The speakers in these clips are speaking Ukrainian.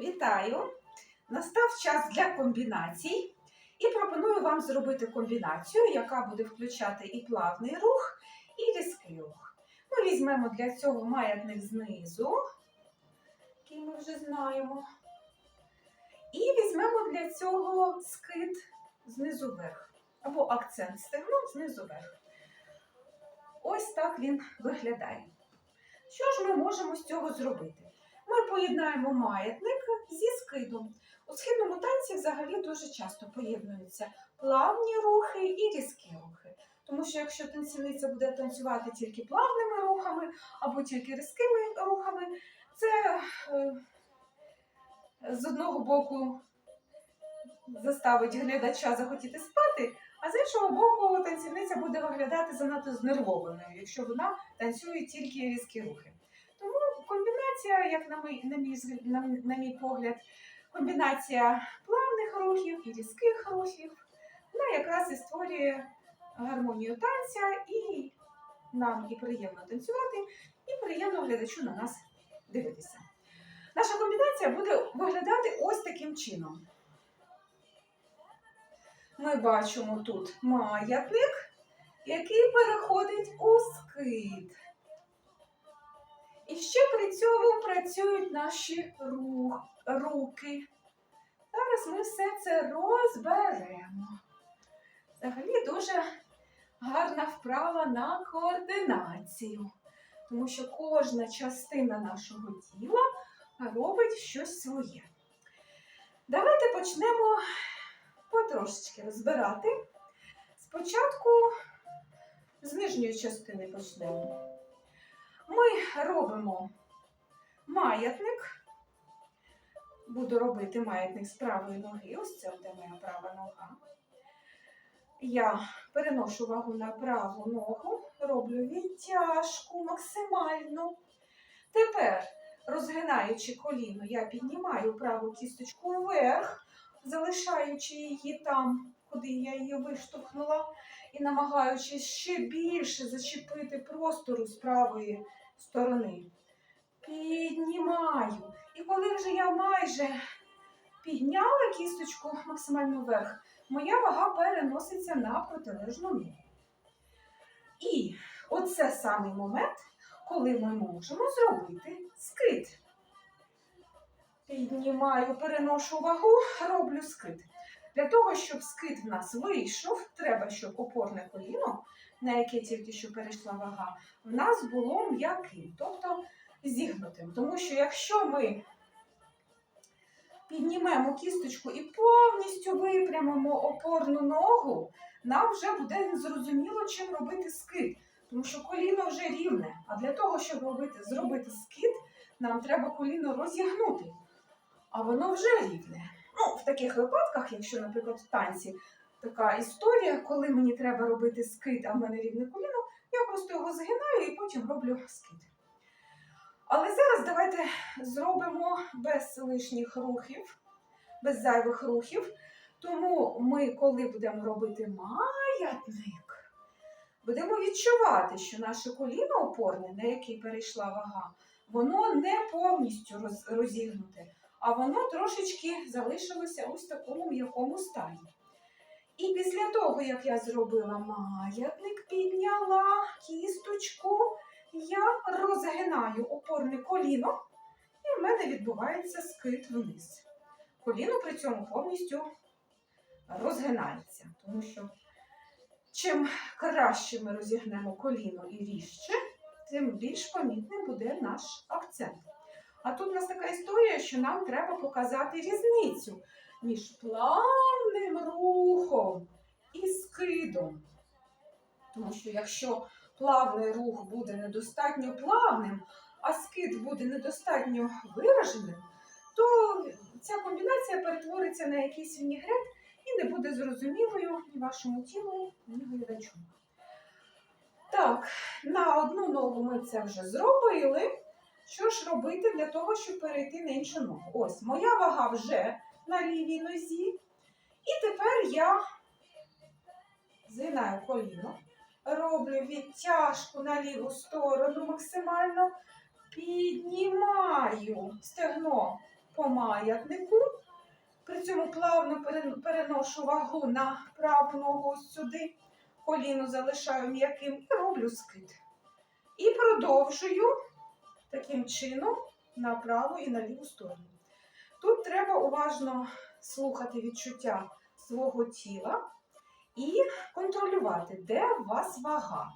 Вітаю! Настав час для комбінацій. І пропоную вам зробити комбінацію, яка буде включати і плавний рух, і різкий рух. Ми візьмемо для цього маятник знизу, який ми вже знаємо. І візьмемо для цього скид знизу вверх. Або акцент стегну знизу вверх. Ось так він виглядає. Що ж ми можемо з цього зробити? Ми поєднаємо маятник зі скидом. У східному танці взагалі дуже часто поєднуються плавні рухи і різкі рухи. Тому що якщо танцівниця буде танцювати тільки плавними рухами або тільки різкими рухами, це е, з одного боку заставить глядача захотіти спати, а з іншого боку танцівниця буде виглядати занадто знервованою, якщо вона танцює тільки різкі рухи. Комбінація, як на мій, на мій, на мій погляд, комбінація плавних рухів і різких рухів, вона якраз і створює гармонію танця, і нам і приємно танцювати, і приємно глядачу на нас дивитися. Наша комбінація буде виглядати ось таким чином. Ми бачимо тут маятник, який переходить у скид. І ще при цьому працюють наші рух, руки. Зараз ми все це розберемо. Взагалі дуже гарна вправа на координацію, тому що кожна частина нашого тіла робить щось своє. Давайте почнемо потрошечки розбирати. Спочатку з нижньої частини почнемо. Ми робимо маятник. Буду робити маятник з правої ноги. Ось це буде моя права нога. Я переношу вагу на праву ногу, роблю відтяжку максимальну. Тепер, розгинаючи коліно, я піднімаю праву кісточку вверх, залишаючи її там, куди я її виштовхнула, і намагаючись ще більше зачепити простору з правої сторони. Піднімаю. І коли вже я майже підняла кісточку максимально вверх, моя вага переноситься на протилежну ногу. І оце самий момент, коли ми можемо зробити скид. Піднімаю, переношу вагу, роблю скид. Для того, щоб скид в нас вийшов, треба, щоб опорне коліно, на яке тільки що перейшла вага, в нас було м'яким, тобто зігнутим. Тому що якщо ми піднімемо кісточку і повністю випрямимо опорну ногу, нам вже буде незрозуміло, чим робити скид. Тому що коліно вже рівне. А для того, щоб робити, зробити скид, нам треба коліно розігнути. А воно вже рівне. Ну, в таких випадках, якщо, наприклад, в танці така історія, коли мені треба робити скид, а в мене рівне коліно, я просто його згинаю і потім роблю скид. Але зараз давайте зробимо без лишніх рухів, без зайвих рухів. Тому ми, коли будемо робити маятник, будемо відчувати, що наше коліно опорне, на яке перейшла вага, воно не повністю розігнуте, а воно трошечки залишилося ось в такому м'якому стані. І після того, як я зробила маятник, підняла кісточку, я розгинаю опорне коліно, і в мене відбувається скид вниз. Коліно при цьому повністю розгинається, тому що чим краще ми розігнемо коліно і ріжче, тим більш помітним буде наш акцент. А тут у нас така історія, що нам треба показати різницю між плавним рухом і скидом. Тому що якщо плавний рух буде недостатньо плавним, а скид буде недостатньо вираженим, то ця комбінація перетвориться на якийсь вінігрет і не буде зрозумілою ні вашому тілу, ні глядачу. Так, на одну ногу ми це вже зробили. Що ж робити для того, щоб перейти на іншу ногу? Ось моя вага вже на лівій нозі. Я згинаю коліно, роблю відтяжку на ліву сторону максимально, піднімаю стегно по маятнику. При цьому плавно переношу вагу на праву ногу ось сюди, коліно залишаю м'яким і роблю скид. І продовжую таким чином на праву і на ліву сторону. Тут треба уважно слухати відчуття свого тіла і контролювати, де у вас вага.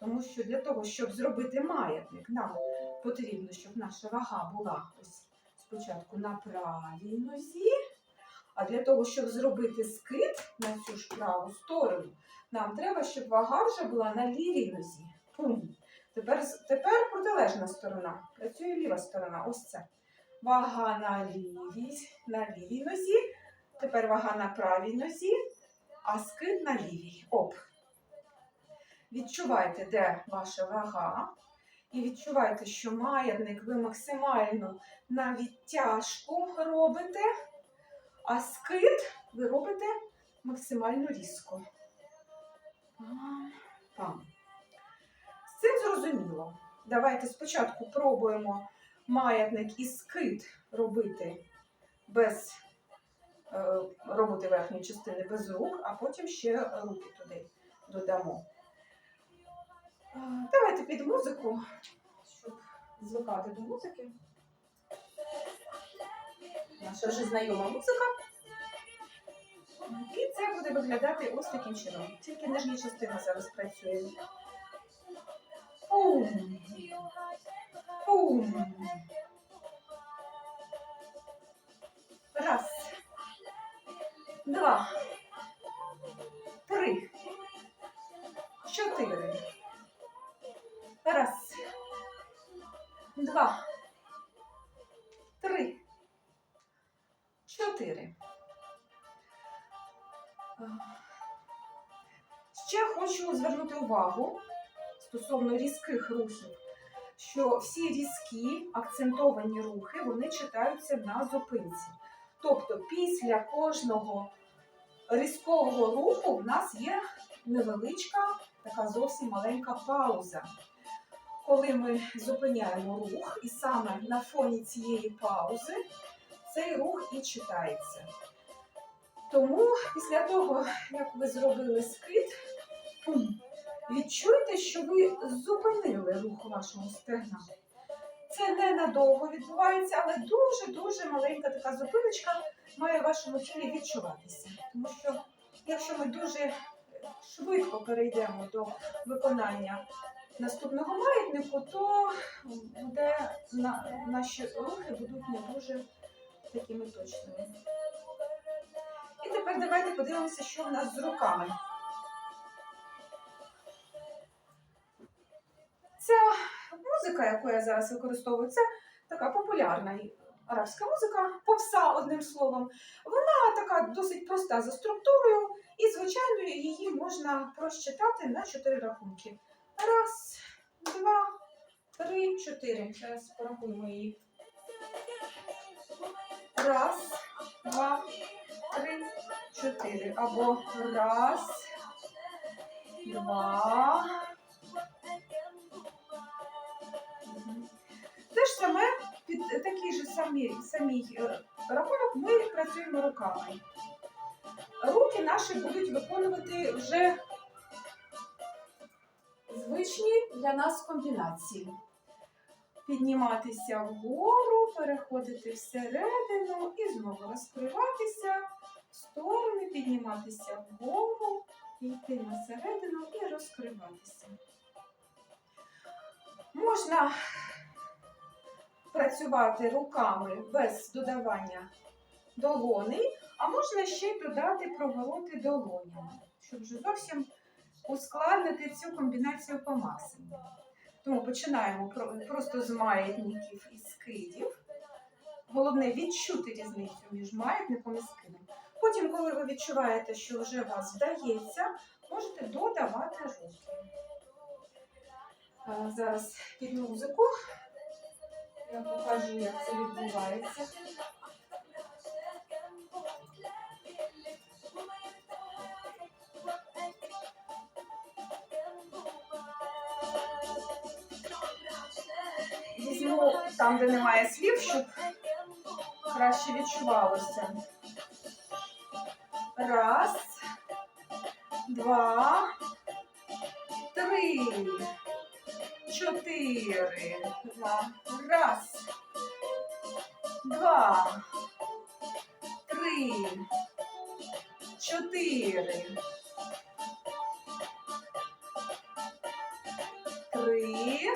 Тому що для того, щоб зробити маятник, нам потрібно, щоб наша вага була ось спочатку на правій нозі. А для того, щоб зробити скид на цю ж праву сторону, нам треба, щоб вага вже була на лівій нозі. Пум. Тепер, тепер протилежна сторона. Працює ліва сторона. Ось це. Вага на лівій, на лівій нозі. Тепер вага на правій нозі, а скид на лівій. Оп. Відчувайте, де ваша вага. І відчувайте, що маятник ви максимально на відтяжку робите, а скид ви робите максимально різко. Пам. З цим зрозуміло. Давайте спочатку пробуємо маятник і скид робити без е, роботи верхньої частини без рук, а потім ще руки туди додамо. Е, Давайте під музику, щоб звикати до музики. Наша вже знайома музика. І це буде виглядати ось таким чином. Тільки нижня частина зараз працює. Пум. Пум. Раз. Два. Три. Чотири. Раз. Два. Три. Чотири. Ще хочу звернути увагу стосовно різких рухів, що всі різкі акцентовані рухи вони читаються на зупинці. Тобто після кожного різкого руху в нас є невеличка, така зовсім маленька пауза. Коли ми зупиняємо рух, і саме на фоні цієї паузи цей рух і читається. Тому після того, як ви зробили скид, пум, відчуйте, що ви зупинили рух вашого стегна. Це ненадовго відбувається, але дуже-дуже маленька така зупиночка має в вашому тілі відчуватися. Тому що якщо ми дуже швидко перейдемо до виконання наступного маятнику, то буде, на, наші рухи будуть не дуже такими точними. І тепер давайте подивимося, що в нас з руками. Ця музика, яку я зараз використовую, це така популярна арабська музика, попса, одним словом. Вона така досить проста за структурою, і, звичайно, її можна прочитати на чотири рахунки. Раз, два, три, чотири. Зараз порахуємо її. Раз, два, три, чотири. Або раз, два. Те ж саме під такий же самий, самий е, рахунок ми працюємо руками. Руки наші будуть виконувати вже звичні для нас комбінації. Підніматися вгору, переходити всередину і знову розкриватися в сторони, підніматися вгору, йти на середину і розкриватися. Можна працювати руками без додавання долони, а можна ще й додати провороти долонями, щоб вже зовсім ускладнити цю комбінацію по максимуму. Тому починаємо просто з маятників і скидів. Головне відчути різницю між маятником і скидом. Потім, коли ви відчуваєте, що вже вас вдається, можете додавати руки. Зараз під музику я покажу, як це відбувається. Візьму там, де немає слів, щоб краще відчувалося. Раз, два, три, чотири. Раз, два, три, чотири. Три,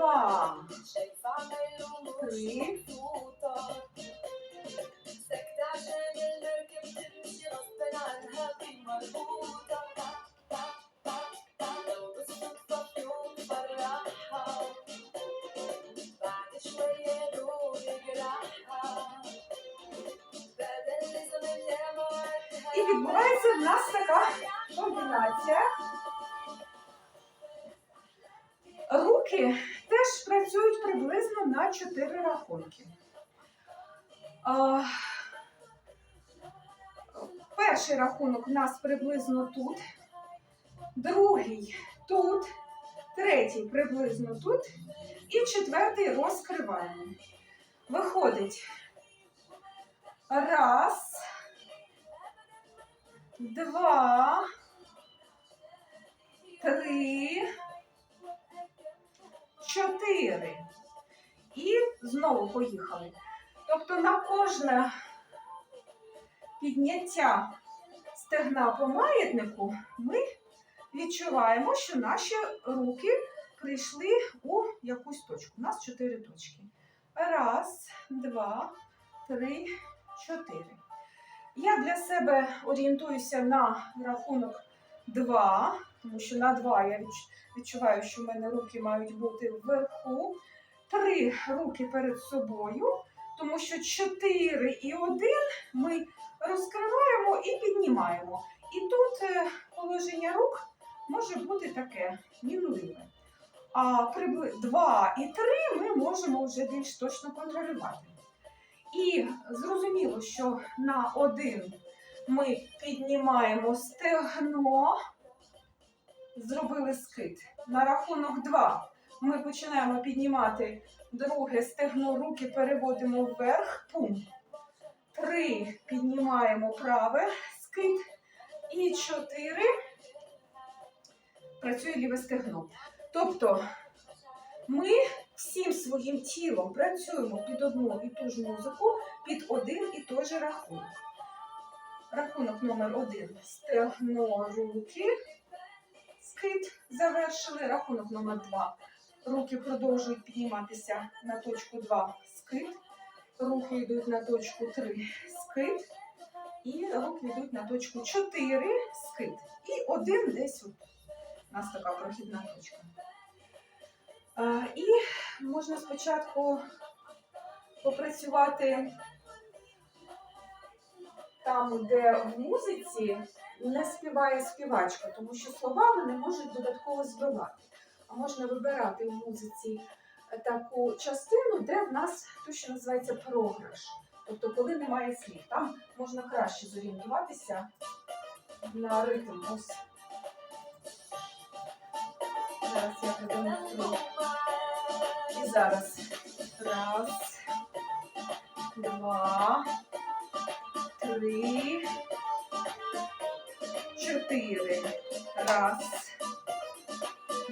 два, три, І відбувається в нас така комбінація. А, перший рахунок у нас приблизно тут, другий тут, третій приблизно тут, і четвертий розкриваємо. Виходить раз, два, три, чотири. І знову поїхали. Тобто на кожне підняття стегна по маятнику ми відчуваємо, що наші руки прийшли у якусь точку. У нас чотири точки. Раз, два, три, чотири. Я для себе орієнтуюся на рахунок 2, тому що на 2 я відчуваю, що в мене руки мають бути вверху. Три руки перед собою, тому що 4 і 1 ми розкриваємо і піднімаємо. І тут е, положення рук може бути таке мінливе. А прибли 2 і 3 ми можемо вже більш точно контролювати. І зрозуміло, що на один ми піднімаємо стегно, зробили скид. На рахунок 2 ми починаємо піднімати друге стегно, руки переводимо вверх, пум. Три піднімаємо праве скид. І чотири працює ліве стегно. Тобто ми всім своїм тілом працюємо під одну і ту ж музику, під один і той же рахунок. Рахунок номер один. Стегно, руки. Скид завершили. Рахунок номер два. Руки продовжують підніматися на точку 2. Скид. Руки йдуть на точку 3. Скид. І руки йдуть на точку 4. Скид. І один десь. У нас така прохідна точка. І можна спочатку попрацювати там, де в музиці не співає співачка, тому що слова вони можуть додатково збивати. Можна вибирати в музиці таку частину, де в нас то, що називається програш. Тобто, коли немає слів, там можна краще зорієнтуватися на ритм. Ось. Зараз я продемонструю. І зараз. Раз, два, три, чотири. Раз,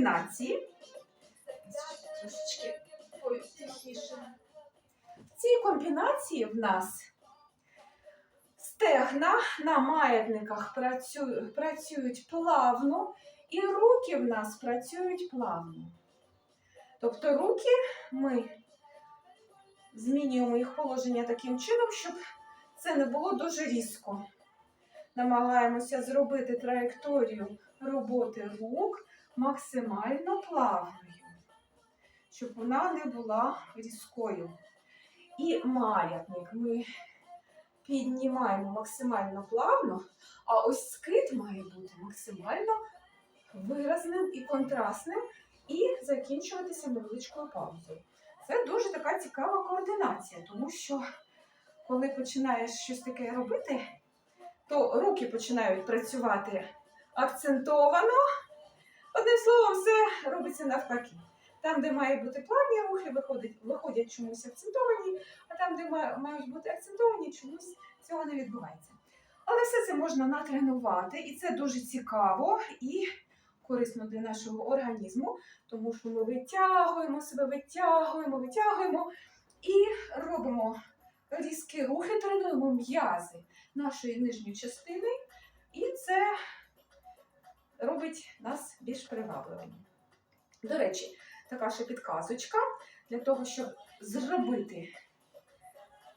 Комбінації трошечки. В цій комбінації в нас стегна на маятниках працюють плавно, і руки в нас працюють плавно. Тобто руки ми змінюємо їх положення таким чином, щоб це не було дуже різко. Намагаємося зробити траєкторію роботи рук максимально плавною, щоб вона не була різкою. І маятник ми піднімаємо максимально плавно, а ось скид має бути максимально виразним і контрастним, і закінчуватися невеличкою паузою. Це дуже така цікава координація, тому що коли починаєш щось таке робити, то руки починають працювати акцентовано. Одним словом, все робиться навпаки. Там, де має бути плавні рухи, виходять, виходять чомусь акцентовані, а там, де мають бути акцентовані, чомусь цього не відбувається. Але все це можна натренувати, і це дуже цікаво і корисно для нашого організму, тому що ми витягуємо себе, витягуємо, витягуємо і робимо різкі рухи, тренуємо м'язи нашої нижньої частини, і це робить нас більш привабливими. До речі, така ще підказочка для того, щоб зробити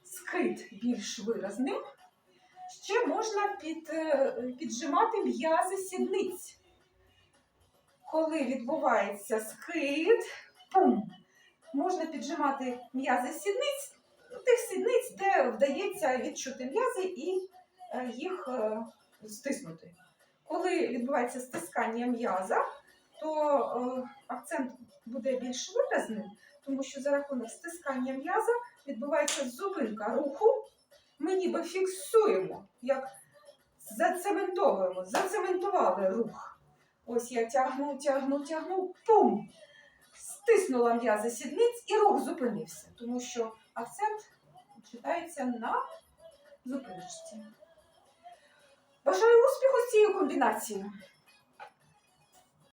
скид більш виразним, ще можна під, е, піджимати м'язи сідниць. Коли відбувається скид, пум, можна піджимати м'язи сідниць, тих сідниць, де вдається відчути м'язи і е, їх е, стиснути. Коли відбувається стискання м'яза, то е, акцент буде більш виразним, тому що за рахунок стискання м'яза відбувається зупинка руху. Ми ніби фіксуємо, як зацементовуємо, зацементували рух. Ось я тягну, тягну, тягну, пум! Стиснула м'язи сідниць і рух зупинився, тому що акцент читається на зупиночці. Бажаю успіху з цією комбінацією.